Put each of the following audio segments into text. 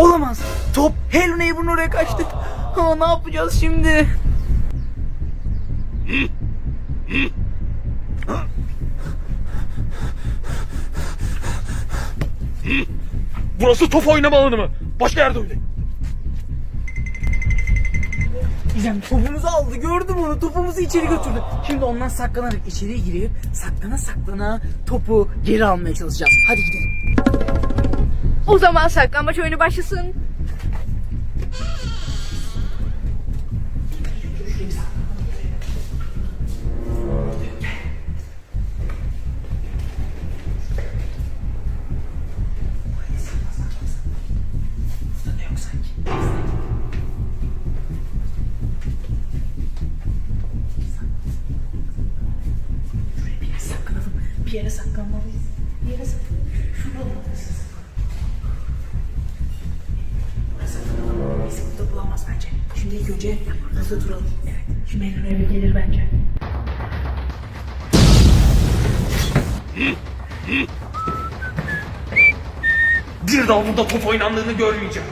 Olamaz. Top Hello Neighbor'ın oraya kaçtı. Aa, ne yapacağız şimdi? Burası top oynama alanı mı? Başka yerde oynayın. İzem topumuzu aldı gördüm onu topumuzu içeri götürdü. Şimdi ondan saklanarak içeriye girip saklana saklana topu geri almaya çalışacağız. Hadi gidelim. O zaman saklambaç oyunu başlasın. Bir yere saklanmalıyız. Bir yere saklanalım. Şurada olmalıyız. Bence. Şimdi önce burada duralım. Evet. Şimdi Elin eve gelir bence. Bir daha burada top oynandığını görmeyeceğim.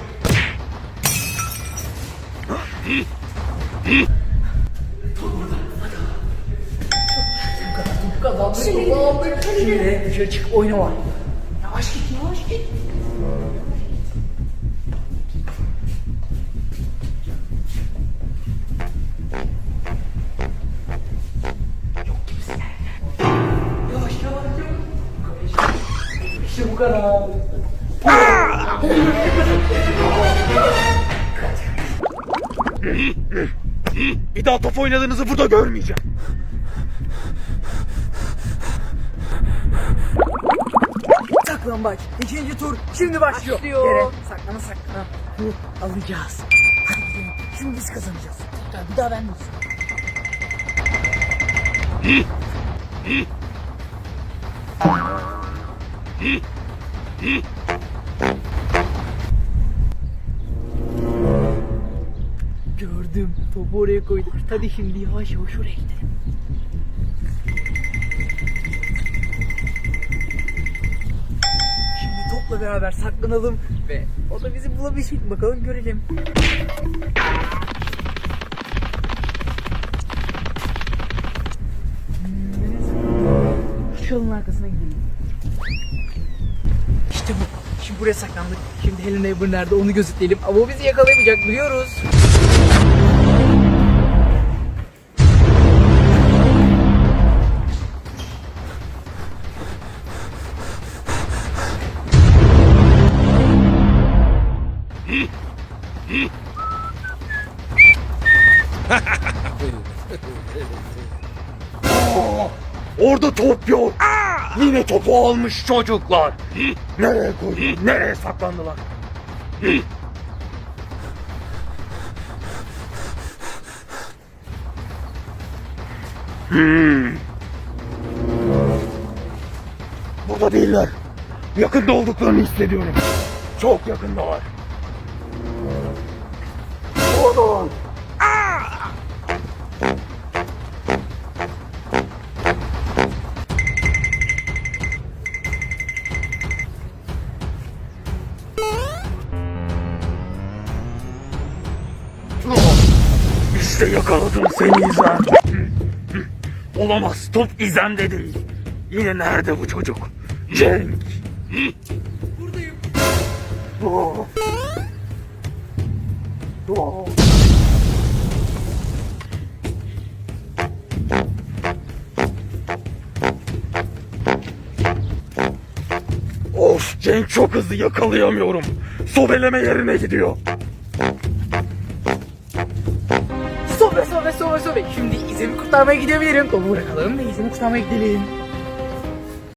Şimdi dışarı çıkıp oyna var. Yavaş git yavaş git. Bir daha top oynadığınızı burada görmeyeceğim. Saklambaç. İkinci tur şimdi başlıyor. Başlıyor. Yere saklana saklana bu alacağız. Hadi gidelim. Şimdi biz kazanacağız. Tekrar bir daha ben olsun. Gördüm. Topu oraya koyduk. Hadi şimdi yavaş yavaş oraya gidelim. Şimdi topla beraber saklanalım ve o da bizi bulabilecek bakalım görelim. Şu yolun arkasına gidelim. Şimdi buraya saklandık. Şimdi Helen Neighbor nerede onu gözetleyelim. Ama o bizi yakalayamayacak biliyoruz. Orada top. Yine topu almış çocuklar. Nereye koydu? Nereye saklandılar? Hmm. Burada değiller. Yakında olduklarını hissediyorum. Çok yakındalar. Oradan. İşte yakaladım seni İzem. Olamaz top İzem'de değil. Yine nerede bu çocuk? Cenk. Buradayım. Oh. Oh. Of Cenk çok hızlı yakalayamıyorum. Sobeleme yerine gidiyor. Sobe sobe. Şimdi izimi kurtarmaya gidebilirim. Topu bırakalım ve izimi kurtarmaya gidelim.